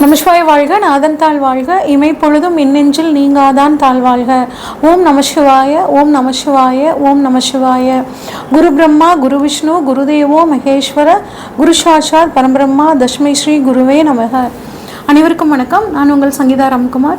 நமசிவாய வாழ்க நாதன் தாழ் வாழ்க. இமை பொழுதும் மின்னெஞ்சில் நீங்காதான் தாழ் வாழ்க. ஓம் நமசிவாய ஓம் நமசிவாய ஓம் நமசிவாய. குரு பிரம்மா குரு விஷ்ணு குருதேவோ மகேஸ்வர குரு சாட்சாத் பரம்பிரம்மா தஷ்மை ஸ்ரீ குருவே நமக. அனைவருக்கும் வணக்கம். நான் உங்கள் சங்கீதா ராம்குமார்.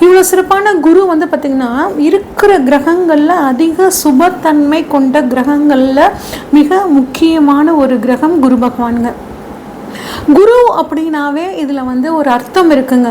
இவ்வளோ சிறப்பான குரு வந்து பார்த்திங்கன்னா இருக்கிற கிரகங்களில் அதிக சுபத்தன்மை கொண்ட கிரகங்களில் மிக முக்கியமான ஒரு கிரகம் குரு பகவானுங்க. குரு அப்படின்னாவே இதில் வந்து ஒரு அர்த்தம் இருக்குங்க.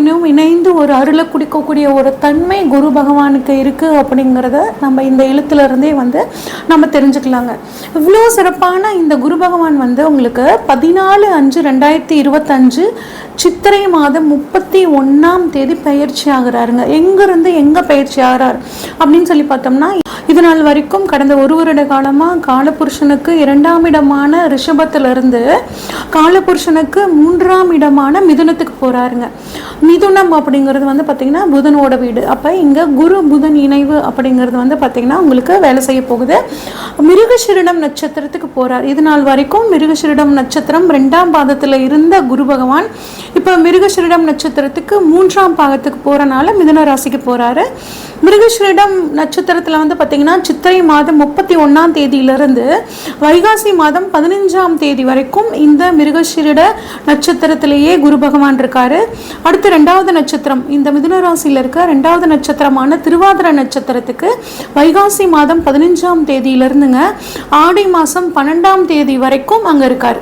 நாராயணனையும் இணைந்து ஒரு அருளை குடிக்கக்கூடிய ஒரு தன்மை குரு பகவானுக்கு இருக்குது அப்படிங்கிறத நம்ம இந்த எழுத்துல இருந்தே வந்து நம்ம தெரிஞ்சுக்கலாங்க. இவ்வளோ சிறப்பான இந்த குரு பகவான் வந்து உங்களுக்கு பதினாலு அஞ்சு ரெண்டாயிரத்தி இருபத்தஞ்சு சித்திரை மாதம் முப்பத்தி ஒன்றாம் தேதி பயிற்சி ஆகுறாருங்க. எங்கேருந்து எங்கே பயிற்சி ஆகிறார் அப்படின்னு சொல்லி பார்த்தோம்னா இது நாள் வரைக்கும் கடந்த ஒரு வருட காலமாக காலபுருஷனுக்கு இரண்டாம் இடமான ரிஷபத்திலிருந்து காலபுருஷனுக்கு மூன்றாம் இடமான மிதுனத்துக்கு போகிறாருங்க மிதுனம் அப்படிங்கிறது வந்து பார்த்திங்கன்னா புதனோட வீடு. அப்போ இங்கே குரு புதன் இணைவு அப்படிங்கிறது வந்து பார்த்திங்கன்னா உங்களுக்கு வேலை செய்ய போகுது. மிருகசிரிடம் நட்சத்திரத்துக்கு போகிறார் இது நாள் வரைக்கும் மிருகசிரிடம் நட்சத்திரம் ரெண்டாம் பாதத்தில் இருந்த குரு பகவான் இப்போ மிருகஸ்ரீடம் நட்சத்திரத்துக்கு மூன்றாம் பாகத்துக்கு போகிறனால மிதுன ராசிக்கு போகிறாரு மிருகஸ்ரீடம் நட்சத்திரத்தில் வந்து பார்த்திங்கன்னா சித்திரை மாதம் முப்பத்தி ஒன்றாம் தேதியிலிருந்து வைகாசி மாதம் பதினஞ்சாம் தேதி வரைக்கும் இந்த மிருகஸ்ரீட நட்சத்திரத்திலேயே குரு பகவான் இருக்காரு. அடுத்து ரெண்டாவது நட்சத்திரம் இந்த மிதுன ராசியில் இருக்க ரெண்டாவது நட்சத்திரமான திருவாதிர நட்சத்திரத்துக்கு வைகாசி மாதம் பதினஞ்சாம் தேதியிலிருந்துங்க ஆடி மாதம் பன்னெண்டாம் தேதி வரைக்கும் அங்கே இருக்கார்.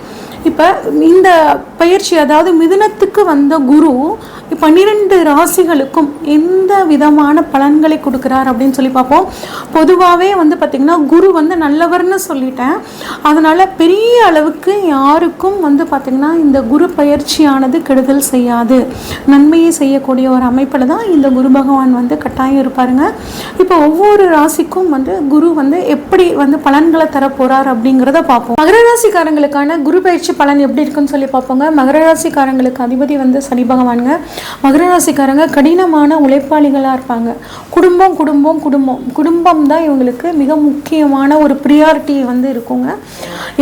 இப்போ இந்த பயிற்சி அதாவது மிதுனத்துக்கு வந்த குரு பன்னிரெண்டு ராசிகளுக்கும் எந்த விதமான பலன்களை கொடுக்குறார் அப்படின்னு சொல்லி பார்ப்போம். பொதுவாகவே வந்து பார்த்திங்கன்னா குரு வந்து நல்லவர்னு சொல்லிட்டேன். அதனால் பெரிய அளவுக்கு யாருக்கும் வந்து பார்த்திங்கன்னா இந்த குரு பயிற்சியானது கெடுதல் செய்யாது. நன்மையை செய்யக்கூடிய ஒரு அமைப்பில் தான் இந்த குரு பகவான் வந்து கட்டாயம் இருப்பாருங்க. இப்போ ஒவ்வொரு ராசிக்கும் வந்து குரு வந்து எப்படி வந்து பலன்களை தரப்போகிறார் அப்படிங்கிறத பார்ப்போம். மகர ராசிக்காரங்களுக்கான குரு பயிற்சி பலன் எப்படி இருக்குன்னு சொல்லி பார்ப்போங்க. மகர ராசிக்காரங்களுக்கு அதிபதி வந்து சனி பகவானுங்க. மகர ராசிக்காரங்க கடினமான உழைப்பாளிகளாக இருப்பாங்க. குடும்பம் குடும்பம் குடும்பம். குடும்பம் தான் இவங்களுக்கு மிக முக்கியமான ஒரு ப்ரியாரிட்டி வந்து இருக்குங்க.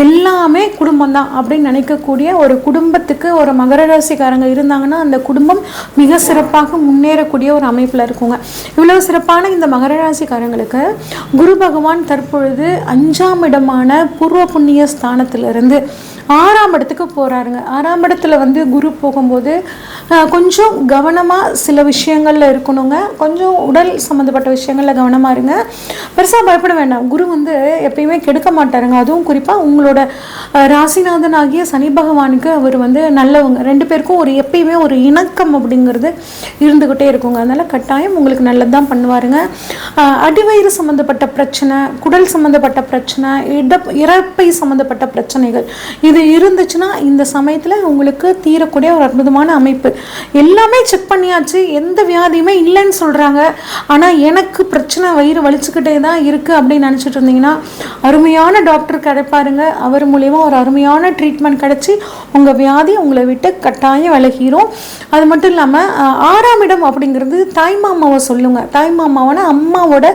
எல்லாமே குடும்பம் தான் அப்படின்னு நினைக்கக்கூடிய ஒரு குடும்பத்துக்கு ஒரு மகர ராசிக்காரங்க இருந்தாங்கன்னா அந்த குடும்பம் மிக சிறப்பாக முன்னேறக்கூடிய ஒரு அமைப்பில் இருக்குங்க. இவ்வளவு சிறப்பான இந்த மகர ராசிக்காரங்களுக்கு குரு பகவான் தற்பொழுது அஞ்சாம் இடமான பூர்வ புண்ணிய ஸ்தானத்திலிருந்து ஆறாம் இடத்துக்கு போகிறாருங்க ஆறாம் இடத்துல வந்து குரு போகும்போது கொஞ்சம் கவனமாக சில விஷயங்களில் இருக்கணுங்க. கொஞ்சம் உடல் சம்மந்தப்பட்ட விஷயங்களில் கவனமாக இருங்க. பெருசாக பயப்பட வேண்டாம். குரு வந்து எப்பயுமே கெடுக்க மாட்டாருங்க. அதுவும் குறிப்பாக உங்களோட ராசிநாதன் ராசிநாதனாகிய சனி பகவானுக்கு அவர் வந்து நல்லவங்க. ரெண்டு பேருக்கும் ஒரு எப்பயுமே ஒரு இணக்கம் அப்படிங்கிறது இருந்துக்கிட்டே இருக்குங்க. அதனால் கட்டாயம் உங்களுக்கு நல்லது தான் பண்ணுவாருங்க அடிவயிறு சம்மந்தப்பட்ட பிரச்சனை குடல் சம்மந்தப்பட்ட பிரச்சனை இட இறப்பை சம்மந்தப்பட்ட பிரச்சனைகள் இது இருந்துச்சுன்னா இந்த சமயத்தில் உங்களுக்கு தீரக்கூடிய ஒரு அற்புதமான அமைப்பு. எல்லாமே செக் பண்ணியாச்சு எந்த வியாதியுமே இல்லைன்னு சொல்கிறாங்க ஆனால் எனக்கு பிரச்சனை வயிறு வலிச்சுக்கிட்டே தான் இருக்குது அப்படின்னு நினச்சிட்டு இருந்தீங்கன்னா அருமையான டாக்டர் கிடைப்பாருங்க அவர் மூலயமா ஒரு அருமையான ட்ரீட்மெண்ட் கிடச்சி உங்கள் வியாதி உங்களை விட்டு கட்டாயம் விலகிரும். அது மட்டும் இல்லாமல் ஆறாம் இடம் அப்படிங்கிறது தாய்மாமாவை சொல்லுங்கள் தாய்மாமாவான அம்மாவோட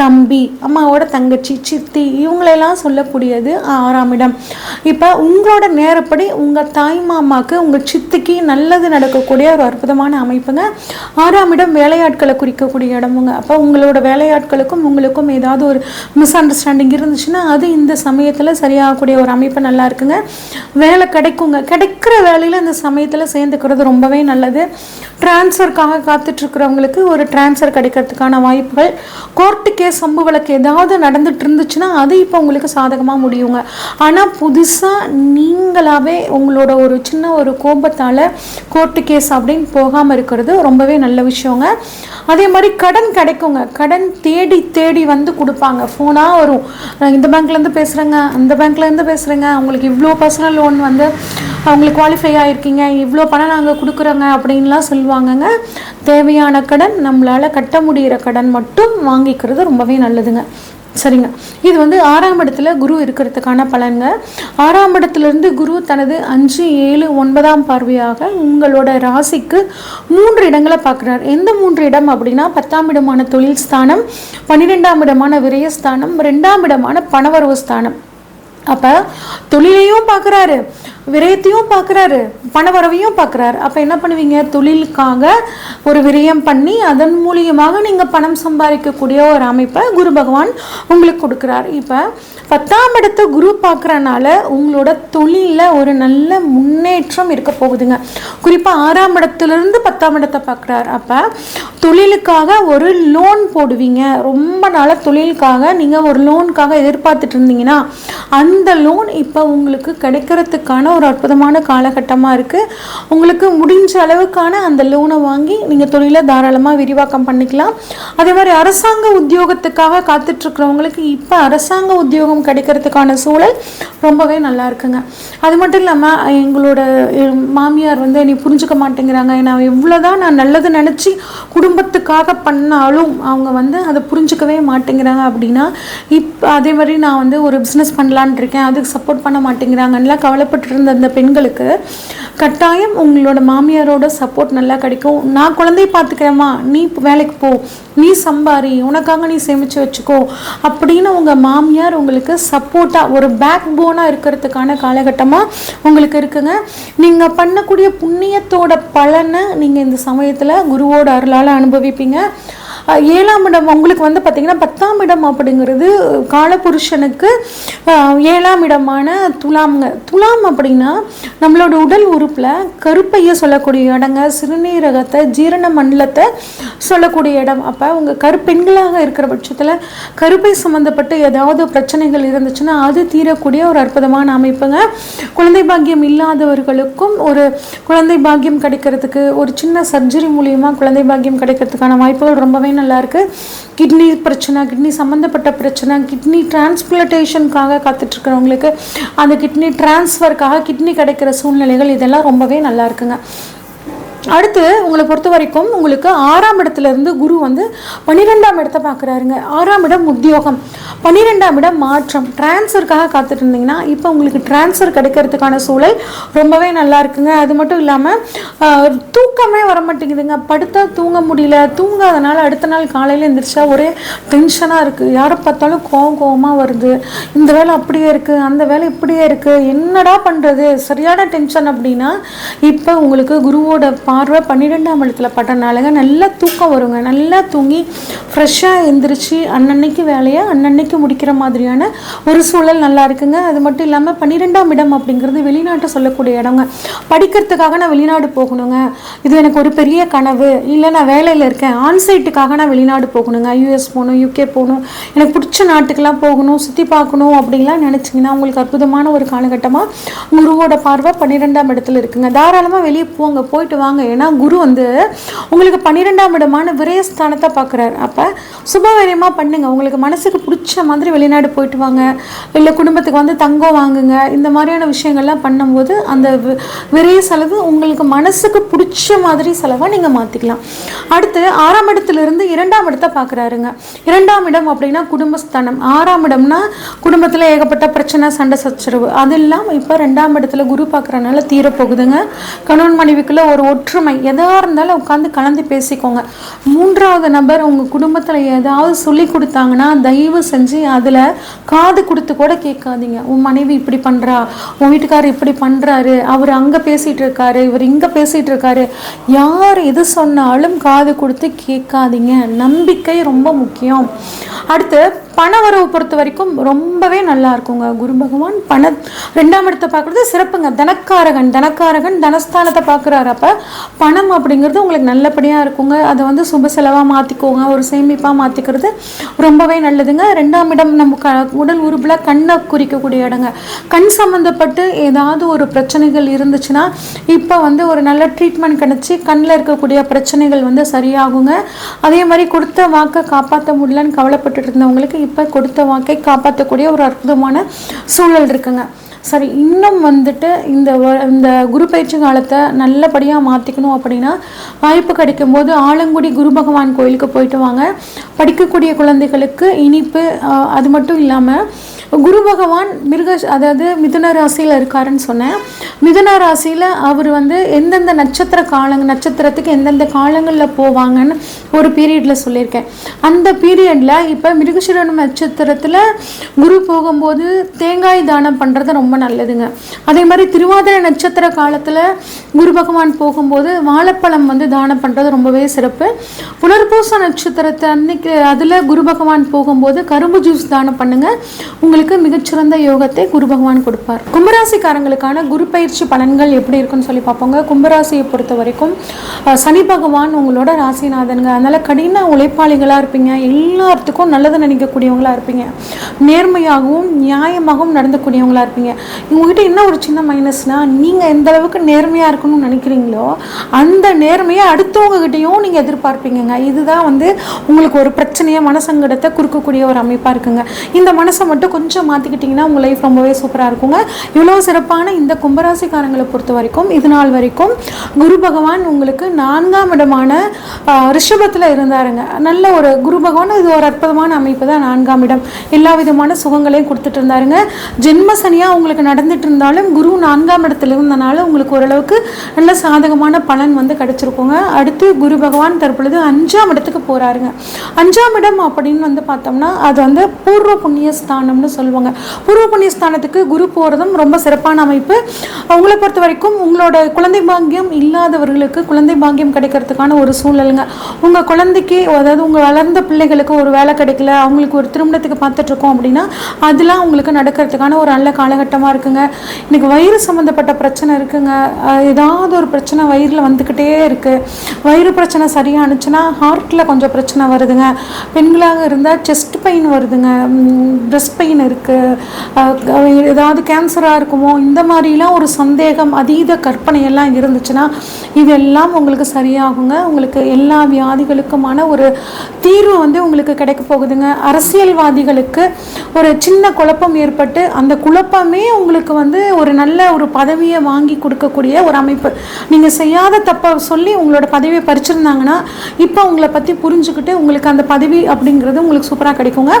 தம்பி அம்மாவோட தங்கச்சி சித்தி இவங்களெல்லாம் சொல்லக்கூடியது ஆறாம் இடம். இப்போ உங்களோட நேரப்படி உங்கள் தாய் மாமாக்கு உங்கள் சித்திக்கு நல்லது நடக்கக்கூடிய ஒரு அற்புதமான அமைப்புங்க. ஆறாம் இடம் வேலையாட்களை குறிக்கக்கூடிய இடமுங்க. அப்போ உங்களோட வேலையாட்களுக்கும் உங்களுக்கும் ஏதாவது ஒரு மிஸ் அண்டர்ஸ்டாண்டிங் இருந்துச்சுன்னா அது இந்த சமயத்தில் சரியாகக்கூடிய ஒரு அமைப்பு நல்லா இருக்குங்க. வேலை கிடைக்குங்க. கிடைக்கிற வேலையில் இந்த சமயத்தில் சேர்ந்துக்கிறது ரொம்பவே நல்லது. டிரான்ஸ்ஃபருக்காக காத்துட்ருக்கிறவங்களுக்கு ஒரு டிரான்ஸ்ஃபர் கிடைக்கிறதுக்கான வாய்ப்புகள். கோர்ட்டு கேஸ் சம்பு விளக்கு ஏதாவது நடந்துட்டு இருந்துச்சுன்னா அது இப்போ உங்களுக்கு சாதகமாக முடியுங்க. ஆனால் புதுசாக நீங்களாகவே உங்களோட ஒரு சின்ன ஒரு கோபத்தால் கோர்ட்டு கேஸ் அப்படின்னு போகாமல் இருக்கிறது ரொம்பவே நல்ல விஷயங்க. அதே மாதிரி கடன் கிடைக்குங்க. கடன் தேடி தேடி வந்து கொடுப்பாங்க. ஃபோனாக வரும். இந்த பேங்க்லேருந்து பேசுகிறேங்க அந்த பேங்க்லேருந்து பேசுகிறேங்க அவங்களுக்கு இவ்வளோ பர்சனல் லோன் வந்து அவங்களுக்கு குவாலிஃபை ஆகிருக்கீங்க இவ்வளோ பணம் நாங்கள் கொடுக்குறோங்க அப்படின்லாம் சொல்லுவாங்கங்க. தேவையான கடன் நம்மளால் கட்ட முடிகிற கடன் மட்டும் வாங்கிக்கிறது ரொம்ப ரொம்பவே நல்லதுங்க. சரிங்க. இது வந்து ஆறாம் இடத்துல குரு இருக்கிறதுக்கான பலன்ங்க. ஆறாம் இடத்துலேருந்து குரு தனது அஞ்சு ஏழு ஒன்பதாம் பார்வையாக உங்களோட ராசிக்கு மூன்று இடங்களை பார்க்குறார். எந்த மூன்று இடம் அப்படின்னா பத்தாம் இடமான தொழில் ஸ்தானம் பன்னிரெண்டாம் இடமான விரயஸ்தானம் ரெண்டாம் இடமான பணவரவு ஸ்தானம். அப்போ தொழிலையும் பார்க்குறாரு. விரயத்தையும் பார்க்குறாரு பண வரவையும் பார்க்குறாரு. அப்போ என்ன பண்ணுவீங்க? தொழிலுக்காக ஒரு விரயம் பண்ணி அதன் மூலியமாக நீங்கள் பணம் சம்பாதிக்கக்கூடிய ஒரு அமைப்பை குரு பகவான் உங்களுக்கு கொடுக்குறார். இப்போ பத்தாம் இடத்த குரு பார்க்குறனால உங்களோட தொழிலில் ஒரு நல்ல முன்னேற்றம் இருக்க போகுதுங்க. குறிப்பாக ஆறாம் இடத்துலேருந்து பத்தாம் இடத்தை பார்க்குறாரு. அப்போ தொழிலுக்காக ஒரு லோன் போடுவீங்க. ரொம்ப நாளாக தொழிலுக்காக நீங்கள் ஒரு லோனுக்காக எதிர்பார்த்துட்டு இருந்தீங்கன்னா அந்த லோன் இப்போ உங்களுக்கு கிடைக்கிறதுக்கான ஒரு அற்புதமான காலகட்டமாக இருக்குது உங்களுக்கு முடிஞ்ச அளவுக்கான அந்த லோனை வாங்கி நீங்கள் தொழிலை தாராளமாக விரிவாக்கம் பண்ணிக்கலாம். அதே மாதிரி அரசாங்க உத்தியோகத்துக்காக காத்துட்ருக்கிறவங்களுக்கு இப்போ அரசாங்க உத்தியோகம் கிடைக்கிறதுக்கான சூழல் ரொம்பவே நல்லா இருக்குங்க. அது மட்டும் இல்லாமல் எங்களோட மாமியார் வந்து என்னை புரிஞ்சுக்க மாட்டேங்கிறாங்க. நான் எவ்வளோதான் நான் நல்லது நினச்சி குடும்பத்துக்காக பண்ணாலும் அவங்க வந்து அதை புரிஞ்சுக்கவே மாட்டேங்கிறாங்க அப்படின்னா இப்போ அதே மாதிரி நான் வந்து ஒரு பிஸ்னஸ் பண்ணலான்னு இருக்கேன். அதுக்கு சப்போர்ட் பண்ண மாட்டேங்கிறாங்கலாம் கவலைப்பட்டு இருந்த அந்த பெண்களுக்கு கட்டாயம் உங்களோட மாமியாரோட சப்போர்ட் நல்லா கிடைக்கும். நான் குழந்தைய பார்த்துக்கிறேம்மா. நீ வேலைக்கு போ. நீ சம்பாரி. உனக்காக நீ சேமித்து வச்சுக்கோ. அப்படின்னு உங்கள் மாமியார் உங்களுக்கு சப்போர்ட்டாக ஒரு பேக் போனாக இருக்கிறதுக்கான காலகட்டமாக உங்களுக்கு இருக்குங்க. நீங்கள் பண்ணக்கூடிய புண்ணியத்தோட பலனை நீங்கள் இந்த சமயத்தில் குருவோட அருளால் அனுபவிப்பீங்க. ஏழாம் இடம் உங்களுக்கு வந்து பார்த்திங்கன்னா பத்தாம் இடம் அப்படிங்கிறது காலபுருஷனுக்கு ஏழாம் இடமான துலாம்ங்க துலாம் அப்படின்னா நம்மளோட உடல் உறுப்பில் கருப்பையை சொல்லக்கூடிய இடங்க சிறுநீரகத்தை ஜீரண மண்டலத்தை சொல்லக்கூடிய இடம். அப்போ உங்கள் கருப்பெண்களாக இருக்கிற பட்சத்தில் கருப்பை சம்மந்தப்பட்டு ஏதாவது பிரச்சனைகள் இருந்துச்சுன்னா அது தீரக்கூடிய ஒரு அற்புதமான அமைப்புங்க. குழந்தை பாக்கியம் இல்லாதவர்களுக்கும் ஒரு குழந்தை பாக்கியம் கிடைக்கிறதுக்கு ஒரு சின்ன சர்ஜரி மூலியமாக குழந்தை பாக்கியம் கிடைக்கிறதுக்கான வாய்ப்புகள் ரொம்பவே நல்லா இருக்கு கிட்னி பிரச்சனை கிட்னி சம்மந்தப்பட்ட பிரச்சனை கிட்னி டிரான்ஸ்பிளேஷனுக்காக காத்துட்ருக்கிறவங்களுக்கு அந்த கிட்னி டிரான்ஸ்ஃபருக்காக கிட்னி கிடைக்கிற சூழ்நிலைகள் இதெல்லாம் ரொம்பவே நல்லா இருக்குங்க அடுத்து உங்களை பொறுத்த வரைக்கும் உங்களுக்கு ஆறாம் இடத்துல இருந்து குரு வந்து பன்னிரெண்டாம் இடத்தை பார்க்குறாருங்க. ஆறாம் இடம் உத்தியோகம். பன்னிரெண்டாம் இடம் மாற்றம். டிரான்ஸ்ஃபருக்காக காத்துட்டு இருந்தீங்கன்னா இப்போ உங்களுக்கு டிரான்ஸ்ஃபர் கிடைக்கிறதுக்கான சூழல் ரொம்பவே நல்லா இருக்குங்க. அது மட்டும் இல்லாமல் தூக்கமே வர மாட்டேங்குதுங்க படுத்தா தூங்க முடியல. தூங்காதனால அடுத்த நாள் காலையில் எந்திரிச்சா ஒரே டென்ஷனாக இருக்குது யாரை பார்த்தாலும் கோவம் கோவமாக வருது. இந்த வேலை அப்படியே இருக்குது அந்த வேலை இப்படியே இருக்குது என்னடா பண்ணுறது சரியான டென்ஷன் அப்படின்னா இப்போ உங்களுக்கு குருவோட பா பார்வை பன்னிரெண்டாம் இடத்துல பட்டனாலுங்க நல்லா தூக்கம் வருங்க. நல்லா தூங்கி ஃப்ரெஷ்ஷாக எழுந்திரிச்சு அன்னன்னைக்கு வேலையை அன்னன்னைக்கு முடிக்கிற மாதிரியான ஒரு சூழல் நல்லா இருக்குங்க. அது மட்டும் இல்லாமல் பன்னிரெண்டாம் இடம் அப்படிங்கிறது வெளிநாட்டை சொல்லக்கூடிய இடங்க. படிக்கிறதுக்காக நான் வெளிநாடு போகணுங்க. இது எனக்கு ஒரு பெரிய கனவு. இல்லை நான் வேலையில் இருக்கேன். ஆன்சைட்டுக்காக நான் வெளிநாடு போகணுங்க. யூஎஸ் போகணும் யூகே போகணும். எனக்கு பிடிச்ச நாட்டுக்கெல்லாம் போகணும் சுற்றி பார்க்கணும் அப்படின்லாம் நினச்சிங்கன்னா உங்களுக்கு அற்புதமான ஒரு காலகட்டமாக குருவோட பார்வை பன்னிரெண்டாம் இடத்துல இருக்குங்க. தாராளமாக வெளியே போங்க. போயிட்டு வாங்க. ஏன்னா குரு வந்து உங்களுக்கு பன்னிரெண்டாம் இடமான விரயஸ்தானத்தை பார்க்குறாரு. அப்போ சுபவரியமாக பண்ணுங்க. உங்களுக்கு மனசுக்கு பிடிச்ச மாதிரி வெளிநாடு போயிட்டு வாங்க. இல்லை குடும்பத்துக்கு வந்து தங்கம் வாங்குங்க. இந்த மாதிரியான விஷயங்கள்லாம் பண்ணும்போது அந்த வி- விரய செலவு உங்களுக்கு மனசுக்கு பிடிச்ச மாதிரி செலவாக நீங்கள் மாற்றிக்கலாம் அடுத்து ஆறாம் இடத்துல இருந்து இரண்டாம் இடத்தை பார்க்குறாருங்க. இரண்டாம் இடம் அப்படின்னா குடும்பஸ்தானம். ஆறாம் இடம்னா குடும்பத்தில் ஏகப்பட்ட பிரச்சனை சண்டை சச்சரவு. அது இல்லாமல் இப்போ ரெண்டாம் இடத்துல குரு பார்க்குறனால தீரப்போகுதுங்க. கணவன் மனைவிக்குள்ள ஒரு ஒற்று ஒற்றுமை. எதாக இருந்தாலும் உட்காந்து கலந்து பேசிக்கோங்க. மூன்றாவது நபர் உங்கள் குடும்பத்தில் ஏதாவது சொல்லி கொடுத்தாங்கன்னா தயவு செஞ்சு அதில் காது கொடுத்து கூட கேட்காதீங்க. உன் மனைவி இப்படி பண்ணுறா உன் வீட்டுக்காரர் இப்படி பண்ணுறாரு அவர் அங்கே பேசிகிட்டு இருக்காரு. இவர் இங்கே பேசிகிட்டு இருக்காரு. யார் எது சொன்னாலும் காது கொடுத்து கேட்காதீங்க. நம்பிக்கை ரொம்ப முக்கியம். அடுத்து பண வரவு பொறுத்த வரைக்கும் ரொம்பவே நல்லா இருக்குங்க. குரு பகவான் பண ரெண்டாம் இடத்தை பார்க்குறது சிறப்புங்க. தனக்காரகன் தனக்காரகன் தனஸ்தானத்தை பார்க்குறாரு. அப்போ பணம் அப்படிங்கிறது உங்களுக்கு நல்லபடியாக இருக்குங்க. அதை வந்து சுப செலவாக மாற்றிக்கோங்க ஒரு சேமிப்பாக மாற்றிக்கிறது ரொம்பவே நல்லதுங்க. ரெண்டாம் இடம் நம்ம க உடல் உறுப்பில் கண்ணை குறிக்கக்கூடிய இடங்க. கண் சம்மந்தப்பட்டு ஏதாவது ஒரு பிரச்சனைகள் இருந்துச்சுன்னா இப்போ வந்து ஒரு நல்ல ட்ரீட்மெண்ட் கிடச்சி கண்ணில் இருக்கக்கூடிய பிரச்சனைகள் வந்து சரியாகுங்க. அதே மாதிரி கொடுத்த வாக்கை காப்பாற்ற முடியலன்னு கவலைப்பட்டுட்டு இருந்தவங்களுக்கு இப்போ கொடுத்த வாக்கை காப்பாற்றக்கூடிய ஒரு அற்புதமான சூழல் இருக்குங்க. சரி இன்னும் வந்துட்டு இந்த இந்த குரு பயிற்சி காலத்தை நல்லபடியாக மாற்றிக்கணும் அப்படின்னா வாய்ப்பு கிடைக்கும்போது ஆலங்குடி குரு பகவான் கோயிலுக்கு போயிட்டு வாங்க. படிக்கக்கூடிய குழந்தைகளுக்கு இனிப்பு அது மட்டும் இல்லாமல் குரு பகவான் மிருக அதாவது மிதுன ராசியில் இருக்காருன்னு சொன்னேன். மிதுன ராசியில் அவர் வந்து எந்தெந்த நட்சத்திர காலங்க நட்சத்திரத்துக்கு எந்தெந்த காலங்களில் போவாங்கன்னு ஒரு பீரியடில் சொல்லியிருக்கேன். அந்த பீரியடில் இப்போ மிருகசிரனம் நட்சத்திரத்தில் குரு போகும்போது தேங்காய் தானம் பண்ணுறது ரொம்ப நல்லதுங்க. அதே மாதிரி திருவாதிரை நட்சத்திர காலத்தில் குரு பகவான் போகும்போது வாழைப்பழம் வந்து தானம் பண்ணுறது ரொம்பவே சிறப்பு. புனர்பூச நட்சத்திரத்தை அன்னைக்கு அதில் குரு பகவான் போகும்போது கரும்பு ஜூஸ் தானம் பண்ணுங்கள் உங்களுக்கு மிகச்சிறந்த யோகத்தை குரு பகவான் கொடுப்பார். கும்பராசிக்காரங்களுக்கான குரு பயிற்சி பலன்கள் எப்படி இருக்குன்னு சொல்லி பார்ப்போங்க. கும்பராசியை பொறுத்த வரைக்கும் சனி பகவான் உங்களோட ராசிநாதனுங்க. அதனால கடின உழைப்பாளிகளாக இருப்பீங்க. எல்லாத்துக்கும் நல்லது நினைக்கக்கூடியவங்களாக இருப்பீங்க. நேர்மையாகவும் நியாயமாகவும் நடந்தக்கூடியவங்களா இருப்பீங்க. உங்ககிட்ட என்ன ஒரு சின்ன மைனஸ்னால் நீங்கள் எந்த அளவுக்கு நேர்மையாக இருக்கணும்னு நினைக்கிறீங்களோ அந்த நேர்மையை அடுத்தவங்ககிட்டையும் நீங்கள் எதிர்பார்ப்பீங்கங்க. இதுதான் வந்து உங்களுக்கு ஒரு பிரச்சனையை மனசங்கடத்தை குறுக்கக்கூடிய ஒரு அமைப்பாக இருக்குங்க. இந்த மனசை மட்டும் கொஞ்சம் மாற்றிக்கிட்டிங்கன்னா உங்கள் லைஃப் ரொம்பவே சூப்பராக இருக்குங்க. இவ்வளோ சிறப்பான இந்த கும்பராசிக்காரங்களை பொறுத்த வரைக்கும் இது நாள் வரைக்கும் குரு பகவான் உங்களுக்கு நான்காம் இடமான ரிஷபத்தில் இருந்தாருங்க. நல்ல ஒரு குரு பகவான் இது ஒரு அற்புதமான அமைப்பு தான் நான்காம் இடம். எல்லா விதமான சுகங்களையும் கொடுத்துட்டு இருந்தாருங்க. ஜென்ம சனியாக உங்களுக்கு நடந்துட்டு இருந்தாலும் குரு நான்காம் இடத்துல இருந்தனால உங்களுக்கு ஓரளவுக்கு நல்ல சாதகமான பலன் வந்து கிடைச்சிருக்குங்க. அடுத்து குரு பகவான் தற்பொழுது அஞ்சாம் இடத்துக்கு போகிறாருங்க அஞ்சாம் இடம் அப்படின்னு வந்து பார்த்தோம்னா அது வந்து பூர்வ புண்ணிய ஸ்தானம்னு சொல்லுவாங்க. பூர்வ புண்ணிய ஸ்தானத்துக்கு குரு போகிறதும் ரொம்ப சிறப்பான அமைப்பு. உங்களை பொறுத்த வரைக்கும் உங்களோட குழந்தை பாக்கியம் இல்லாதவர்களுக்கு குழந்தை பாக்கியம் கிடைக்கிறதுக்கான ஒரு சூழலுங்க. உங்கள் குழந்தைக்கு அதாவது உங்கள் வளர்ந்த பிள்ளைகளுக்கு ஒரு வேலை கிடைக்கல அவங்களுக்கு ஒரு திருமணத்துக்கு பார்த்துட்ருக்கோம் அப்படின்னா அதெல்லாம் உங்களுக்கு நடக்கிறதுக்கான ஒரு நல்ல காலகட்டமாக இருக்குங்க. இன்னைக்கு வயிறு சம்மந்தப்பட்ட பிரச்சனை இருக்குங்க. ஏதாவது ஒரு பிரச்சனை வயிறில் வந்துக்கிட்டே இருக்குது வயிறு பிரச்சனை சரியானுச்சுன்னா ஹார்ட்டில் கொஞ்சம் பிரச்சனை வருதுங்க. பெண்களாக இருந்தால் செஸ்ட் பெயின் வருதுங்க. பிரஸ்ட் பெயின் இருக்குது ஏதாவது கேன்சராக இருக்குமோ இந்த மாதிரிலாம் ஒரு சந்தேகம் அதீத கற்பனை எல்லாம் இருந்துச்சுன்னா இதெல்லாம் உங்களுக்கு சரியாகுங்க. உங்களுக்கு எல்லா வியாதிகளுக்குமான ஒரு தீர்வு வந்து உங்களுக்கு கிடைக்க போகுதுங்க. அரசியல்வாதிகளுக்கு ஒரு சின்ன குழப்பம் ஏற்பட்டு அந்த குழப்பமே உங்களுக்கு வந்து ஒரு நல்ல ஒரு பதவியை வாங்கி கொடுக்கக்கூடிய ஒரு அமைப்பு. நீங்கள் செய்யாத தப்பை சொல்லி உங்களோட பதவியை பறிச்சிருந்தாங்கன்னா இப்போ உங்களை பற்றி புரிஞ்சுக்கிட்டு உங்களுக்கு அந்த பதவி அப்படிங்கிறது உங்களுக்கு சூப்பராக கிடைக்குங்க.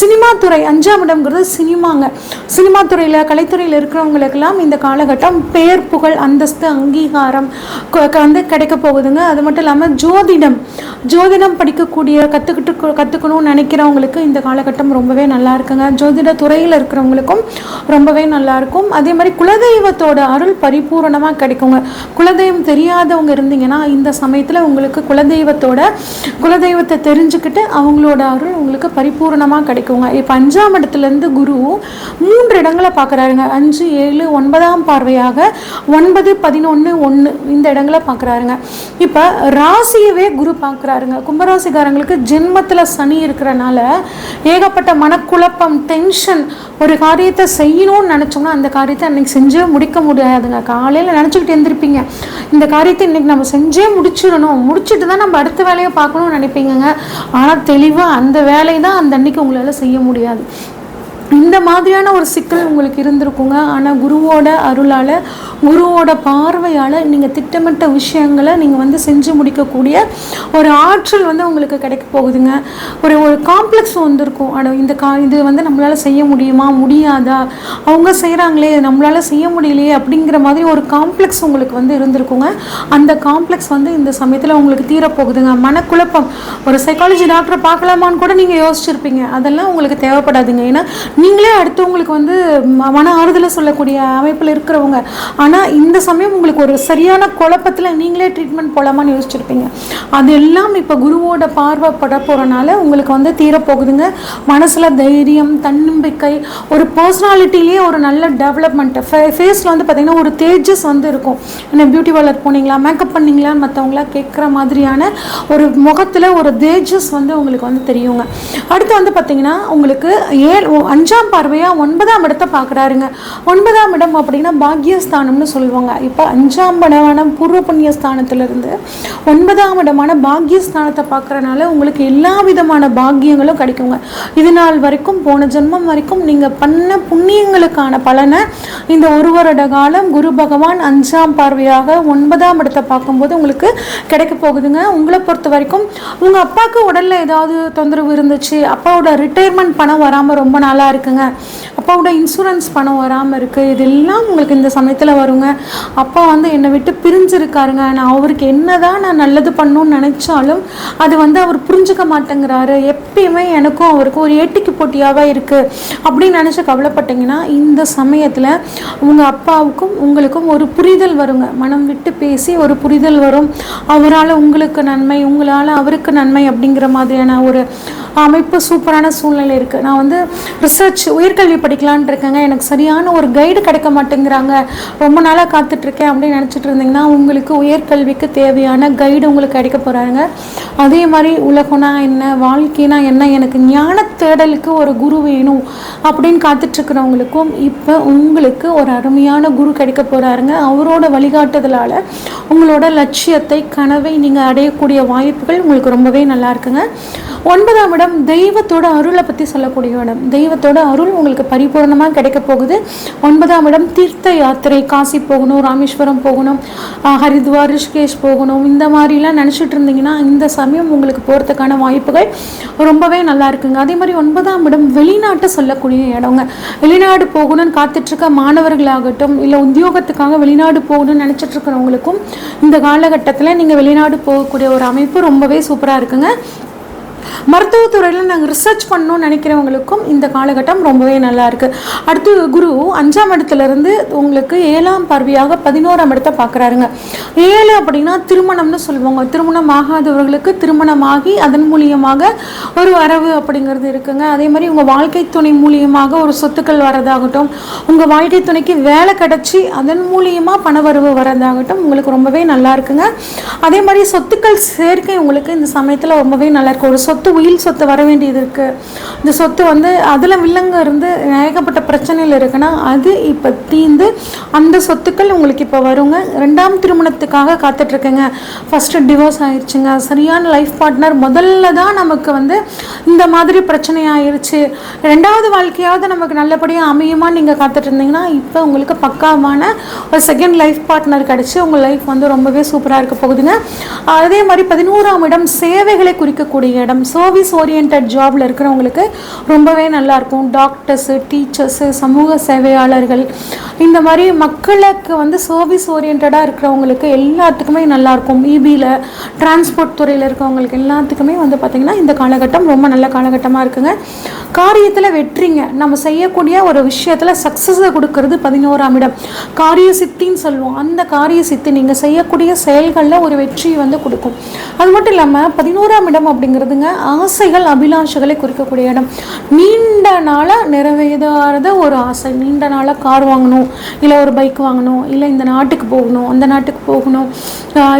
சினிமா துறை அஞ்சாம் இடம்ங்கிறது சினிமாங்க. சினிமா துறையில் கலைத்துறையில் இருக்கிறவங்களுக்கெல்லாம் இந்த காலகட்டம் பேர் புகழ் அந்தஸ்து அங்கீகாரம் வந்து கிடைக்க போகுதுங்க. அது மட்டும் இல்லாமல் ஜோதிடம். ஜோதிடம் படிக்கக்கூடிய கற்றுக்கிட்டு கற்றுக்கணும்னு நினைக்கிறவங்களுக்கு இந்த காலகட்டம் ரொம்பவே நல்லா இருக்குங்க. ஜோதிட துறையில் இருக்கிறவங்களுக்கும் ரொம்பவே நல்லா இருக்கும். அதே மாதிரி குலதெய்வத்தோட அருள் பரிபூரணமாக கிடைக்குங்க. குலதெய்வம் தெரியாதவங்க இருந்தீங்கன்னா இந்த சமயத்தில் உங்களுக்கு குலதெய்வத்தோட குலதெய்வத்தை தெரிஞ்சுக்கிட்டு அவங்களோட அருள் உங்களுக்கு பரிபூரணமாக கிடைக்குங்க. இப்போ அஞ்சாம் இடத்துலேருந்து வந்து குரு மூன்று இடங்களை பார்க்குறாருங்க. அஞ்சு ஏழு ஒன்பதாம் பார்வையாக ஒன்பது பதினொன்று ஒன்று இந்த இடங்களை பார்க்குறாருங்க. இப்போ ராசியவே குரு பார்க்குறாருங்க. கும்பராசிக்காரங்களுக்கு ஜென்மத்தில் சனி இருக்கிறனால ஏகப்பட்ட மனக்குழப்பம் டென்ஷன் ஒரு காரியத்தை செய்யணும்னு நினச்சோம்னா அந்த காரியத்தை அன்னைக்கு செஞ்சே முடிக்க முடியாதுங்க. காலையில் நினச்சிக்கிட்டு எழுந்திருப்பீங்க இந்த காரியத்தை இன்னைக்கு நம்ம செஞ்சே முடிச்சிடணும். முடிச்சிட்டு தான் நம்ம அடுத்த வேலையை பார்க்கணும்னு நினைப்பீங்க ஆனால் தெளிவாக அந்த வேலையை தான் அந்த அன்னைக்கு உங்களால் செய்ய முடியாது. இந்த மாதிரியான ஒரு சிக்கல் உங்களுக்கு இருந்திருக்குங்க. ஆனால் குருவோட அருளால் குருவோட பார்வையால் நீங்கள் திட்டமிட்ட விஷயங்களை நீங்கள் வந்து செஞ்சு முடிக்கக்கூடிய ஒரு ஆற்றல் வந்து உங்களுக்கு கிடைக்க போகுதுங்க. ஒரு ஒரு காம்ப்ளெக்ஸ் வந்திருக்கும். அட இந்த கா இது வந்து நம்மளால் செய்ய முடியுமா? முடியாதா? அவங்க செய்கிறாங்களே நம்மளால் செய்ய முடியலையே அப்படிங்கிற மாதிரி ஒரு காம்ப்ளெக்ஸ் உங்களுக்கு வந்து இருந்திருக்குங்க. அந்த காம்ப்ளெக்ஸ் வந்து இந்த சமயத்தில் உங்களுக்கு தீரப்போகுதுங்க. மனக்குழப்பம். ஒரு சைக்காலஜி டாக்டரை பார்க்கலாமான்னு கூட நீங்கள் யோசிச்சிருப்பீங்க. அதெல்லாம் உங்களுக்கு தேவைப்படாதுங்க. ஏன்னா நீங்களே அடுத்தவங்களுக்கு வந்து ம- மன ஆறுதலை சொல்லக்கூடிய அமைப்பில் இருக்கிறவங்க. ஆனால் இந்த சமயம் உங்களுக்கு ஒரு சரியான குழப்பத்தில் நீங்களே ட்ரீட்மெண்ட் போகலாமான்னு யோசிச்சிருப்பீங்க. அது எல்லாம் இப்போ குருவோட பார்வைப்பட போகிறனால உங்களுக்கு வந்து தீரப்போகுதுங்க. மனசில் தைரியம் தன்னம்பிக்கை ஒரு பர்சனாலிட்டிலேயே ஒரு நல்ல டெவலப்மெண்ட் ஃபேஸில் வந்து பார்த்திங்கன்னா ஒரு தேஜஸ் வந்து இருக்கும். என்ன பியூட்டி பார்லர் போனீங்களா மேக்கப் பண்ணிங்களான்னு மற்றவங்களாம் கேட்குற மாதிரியான ஒரு முகத்தில் ஒரு தேஜஸ் வந்து உங்களுக்கு வந்து தெரியுங்க. அடுத்து வந்து பார்த்திங்கன்னா உங்களுக்கு ஏழு அஞ்சாம் பார்வையாக ஒன்பதாம் இடத்தை பார்க்குறாருங்க. ஒன்பதாம் இடம் அப்படின்னா பாக்யஸ்தானம்னு சொல்லுவாங்க. இப்போ அஞ்சாம் இடமான பூர்வ புண்ணிய ஸ்தானத்திலிருந்து ஒன்பதாம் இடமான பாக்யஸ்தானத்தை பார்க்குறனால உங்களுக்கு எல்லா விதமான பாக்கியங்களும் கிடைக்குங்க. இது நாள் வரைக்கும் போன ஜென்மம் வரைக்கும் நீங்கள் பண்ண புண்ணியங்களுக்கான பலனை இந்த ஒரு வருட காலம் குரு பகவான் அஞ்சாம் பார்வையாக ஒன்பதாம் இடத்தை பார்க்கும்போது உங்களுக்கு கிடைக்க போகுதுங்க. உங்களை பொறுத்த வரைக்கும் உங்கள் அப்பாவுக்கு உடலில் ஏதாவது தொந்தரவு இருந்துச்சு அப்பாவோட ரிட்டையர்மெண்ட் பணம் வராமல் ரொம்ப நாளாக இருக்குங்க அப்பாவோட இன்சூரன்ஸ் பணம் வராமல் இருக்குது இதெல்லாம் உங்களுக்கு இந்த சமயத்தில் வருங்க. அப்பா வந்து என்னை விட்டு பிரிஞ்சிருக்காருங்க. நான் அவருக்கு என்ன தான் நான் நல்லது பண்ணணும்னு நினச்சாலும் அது வந்து அவர் புரிஞ்சுக்க மாட்டேங்கிறாரு. எப்பயுமே எனக்கும் அவருக்கும் ஒரு ஏட்டிக்கு போட்டியாகவே இருக்குது அப்படின்னு நினச்சி கவலைப்பட்டீங்கன்னா இந்த சமயத்தில் உங்கள் அப்பாவுக்கும் உங்களுக்கும் ஒரு புரிதல் வருங்க. மனம் விட்டு பேசி ஒரு புரிதல் வரும். அவரால் உங்களுக்கு நன்மை உங்களால் அவருக்கு நன்மை அப்படிங்கிற மாதிரியான ஒரு அமைப்பு சூப்பரான சூழ்நிலை இருக்குது நான் வந்து ரிசர்ச் உயர்கல்வி படிக்கலான் இருக்கேங்க. எனக்கு சரியான ஒரு கைடு கிடைக்க மாட்டேங்கிறாங்க. ரொம்ப நாளாக காத்துட்ருக்கேன் அப்படின்னு நினச்சிட்டு இருந்தீங்கன்னா உங்களுக்கு உயர்கல்விக்கு தேவையான கைடு உங்களுக்கு கிடைக்க போகிறாங்க அதே மாதிரி உலகம்னா என்ன வாழ்க்கைனா என்ன எனக்கு ஞான தேடலுக்கு ஒரு குரு வேணும் அப்படின்னு காத்துட்ருக்கிறவங்களுக்கும் இப்போ உங்களுக்கு ஒரு அருமையான குரு கிடைக்க போகிறாருங்க அவரோட வழிகாட்டுதலால் உங்களோட லட்சியத்தை கனவை நீங்கள் அடையக்கூடிய வாய்ப்புகள் உங்களுக்கு ரொம்பவே நல்லா இருக்குங்க. ஒன்பதாம் இடம் தெய்வத்தோட அருளை பற்றி சொல்லக்கூடிய இடம். தெய்வத்தோட அருள் உங்களுக்கு பரிபூர்ணமாக கிடைக்க போகுது. ஒன்பதாம் இடம் தீர்த்த யாத்திரை காசி போகணும் ராமேஸ்வரம் போகணும் ஹரித்வார் ரிஷிகேஷ் போகணும். இந்த மாதிரிலாம் நினச்சிட்டு இருந்தீங்கன்னா இந்த சமயம் உங்களுக்கு போகிறதுக்கான வாய்ப்புகள் ரொம்பவே நல்லா இருக்குங்க. அதே மாதிரி ஒன்பதாம் இடம் வெளிநாட்டை சொல்லக்கூடிய இடங்க. வெளிநாடு போகணும்னு காத்துட்ருக்க மாணவர்களாகட்டும் இல்லை உத்தியோகத்துக்காக வெளிநாடு போகணும்னு நினச்சிட்டு இருக்கிறவங்களுக்கும் இந்த காலகட்டத்தில் நீங்கள் வெளிநாடு போகக்கூடிய ஒரு அமைப்பு ரொம்பவே சூப்பராக இருக்குங்க. மருத்துவத்துறையில் நாங்கள் ரிசர்ச் பண்ணணும்னு நினைக்கிறவங்களுக்கும் இந்த காலகட்டம் ரொம்பவே நல்லா இருக்கு. அடுத்து குரு அஞ்சாம் இடத்துலேருந்து உங்களுக்கு ஏழாம் பார்வையாக பதினோராம் இடத்தை பார்க்குறாருங்க ஏழு அப்படின்னா திருமணம்னு சொல்லுவாங்க. திருமணம் ஆகாதவர்களுக்கு திருமணமாகி அதன் மூலியமாக ஒரு வரவு அப்படிங்கிறது இருக்குங்க. அதே மாதிரி உங்கள் வாழ்க்கை துணை மூலியமாக ஒரு சொத்துக்கள் வரதாகட்டும் உங்கள் வாழ்க்கை துணைக்கு வேலை கிடச்சி அதன் மூலியமாக பணவரவு வரதாகட்டும் உங்களுக்கு ரொம்பவே நல்லா இருக்குங்க. அதே மாதிரி சொத்துக்கள் சேர்க்கை உங்களுக்கு இந்த சமயத்தில் ரொம்பவே நல்லா இருக்கும் ஒரு சொத்து சொத்து உயில் சொத்து வர வேண்டியது இருக்குது இந்த சொத்து வந்து அதில் வில்லங்க இருந்து ஏகப்பட்ட பிரச்சனையில் இருக்குன்னா அது இப்போ தீர்ந்து அந்த சொத்துக்கள் உங்களுக்கு இப்போ வருங்க. ரெண்டாம் திருமணத்துக்காக காத்துட்ருக்கேங்க. ஃபஸ்ட்டு டிவோர்ஸ் ஆயிடுச்சுங்க சரியான லைஃப் பார்ட்னர் முதல்ல தான் நமக்கு வந்து இந்த மாதிரி பிரச்சனை ஆயிடுச்சு ரெண்டாவது வாழ்க்கையாவது நமக்கு நல்லபடியாக அமையுமா நீங்கள் காத்துட்டு இருந்தீங்கன்னா இப்போ உங்களுக்கு பக்காவான ஒரு செகண்ட் லைஃப் பார்ட்னர் கிடச்சி உங்கள் லைஃப் வந்து ரொம்பவே சூப்பராக இருக்க போகுதுங்க. அதே மாதிரி பதினோராம் இடம் சேவைகளை குறிக்கக்கூடிய இடம். சர்வீஸ் ஓரியன்ட் ஜாபில் இருக்கிறவங்களுக்கு ரொம்பவே நல்லாயிருக்கும் டாக்டர்ஸு டீச்சர்ஸு சமூக சேவையாளர்கள். இந்த மாதிரி மக்களுக்கு வந்து சர்வீஸ் ஓரியன்டாக இருக்கிறவங்களுக்கு எல்லாத்துக்குமே நல்லாயிருக்கும் இபியில் டிரான்ஸ்போர்ட் துறையில் இருக்கிறவங்களுக்கு எல்லாத்துக்குமே வந்து பார்த்திங்கன்னா இந்த காலகட்டம் ரொம்ப நல்ல காலகட்டமாக இருக்குங்க. காரியத்தில் வெற்றிங்க. நம்ம செய்யக்கூடிய ஒரு விஷயத்தில் சக்ஸஸை கொடுக்கறது பதினோராம் இடம். காரிய சித்தின்னு சொல்லுவோம். அந்த காரிய சித்தி நீங்கள் செய்யக்கூடிய செயல்களில் ஒரு வெற்றியை வந்து கொடுக்கும். அது மட்டும் இல்லாமல் பதினோராம் இடம் அப்படிங்கிறதுங்க ஆசைகள் அபிலாஷைகளை குறிக்கக்கூடிய இடம். நீண்ட நாளாக நிறைவேறாத ஒரு ஆசை. நீண்ட நாளாக கார் வாங்கணும் இல்லை ஒரு பைக் வாங்கணும் இல்லை இந்த நாட்டுக்கு போகணும் அந்த நாட்டுக்கு போகணும்.